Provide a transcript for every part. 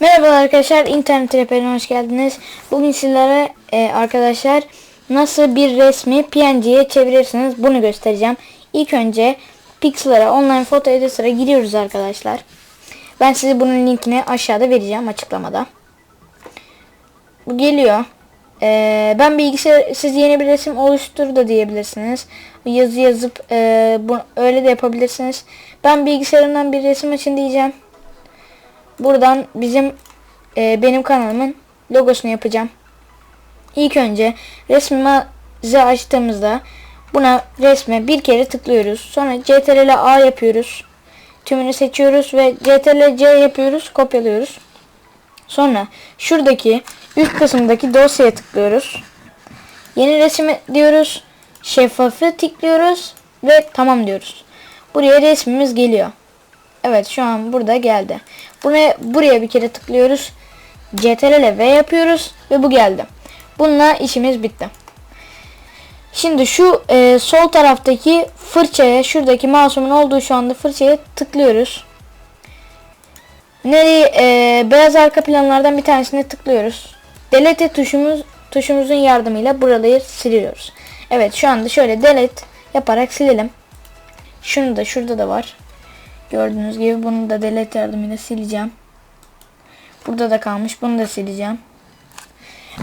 Merhaba arkadaşlar, internet rehberine hoş geldiniz. Bugün sizlere e, arkadaşlar nasıl bir resmi PNG'ye çevirirsiniz bunu göstereceğim. İlk önce Pixel'lara online foto editor'a giriyoruz arkadaşlar. Ben size bunun linkini aşağıda vereceğim açıklamada. Bu geliyor. E, ben bilgisayar siz yeni bir resim oluştur da diyebilirsiniz. Yazı yazıp e, bu, öyle de yapabilirsiniz. Ben bilgisayarımdan bir resim açın diyeceğim. Buradan bizim e, benim kanalımın logosunu yapacağım. İlk önce resmimizi açtığımızda buna resme bir kere tıklıyoruz. Sonra CTRL A yapıyoruz. Tümünü seçiyoruz ve CTRL C yapıyoruz. Kopyalıyoruz. Sonra şuradaki üst kısımdaki dosyaya tıklıyoruz. Yeni resim diyoruz. Şeffafı tıklıyoruz ve tamam diyoruz. Buraya resmimiz geliyor. Evet şu an burada geldi. Buraya, buraya bir kere tıklıyoruz. CTRL V yapıyoruz ve bu geldi. Bununla işimiz bitti. Şimdi şu e, sol taraftaki fırçaya şuradaki masumun olduğu şu anda fırçaya tıklıyoruz. Nereye e, beyaz arka planlardan bir tanesine tıklıyoruz. Delete tuşumuz tuşumuzun yardımıyla buraları siliyoruz. Evet şu anda şöyle delete yaparak silelim. Şunu da şurada da var. Gördüğünüz gibi bunu da delete yardımıyla sileceğim. Burada da kalmış. Bunu da sileceğim.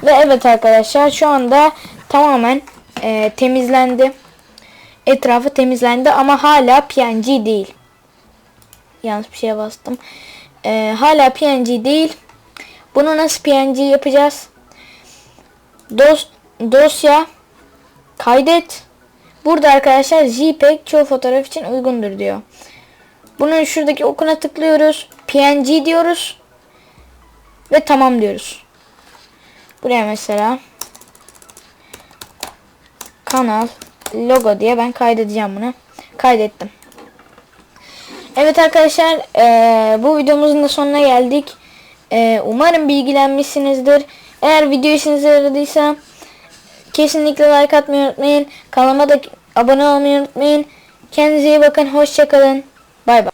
Ve evet arkadaşlar şu anda tamamen e, temizlendi. Etrafı temizlendi ama hala PNG değil. Yanlış bir şeye bastım. E, hala PNG değil. Bunu nasıl PNG yapacağız? Dos, dosya kaydet. Burada arkadaşlar JPEG çoğu fotoğraf için uygundur diyor. Bunun şuradaki okuna tıklıyoruz. PNG diyoruz. Ve tamam diyoruz. Buraya mesela kanal logo diye ben kaydedeceğim bunu. Kaydettim. Evet arkadaşlar eee, bu videomuzun da sonuna geldik. Eee, umarım bilgilenmişsinizdir. Eğer video işinize yaradıysa kesinlikle like atmayı unutmayın. Kanalıma da abone olmayı unutmayın. Kendinize iyi bakın. Hoşçakalın. Bay bay.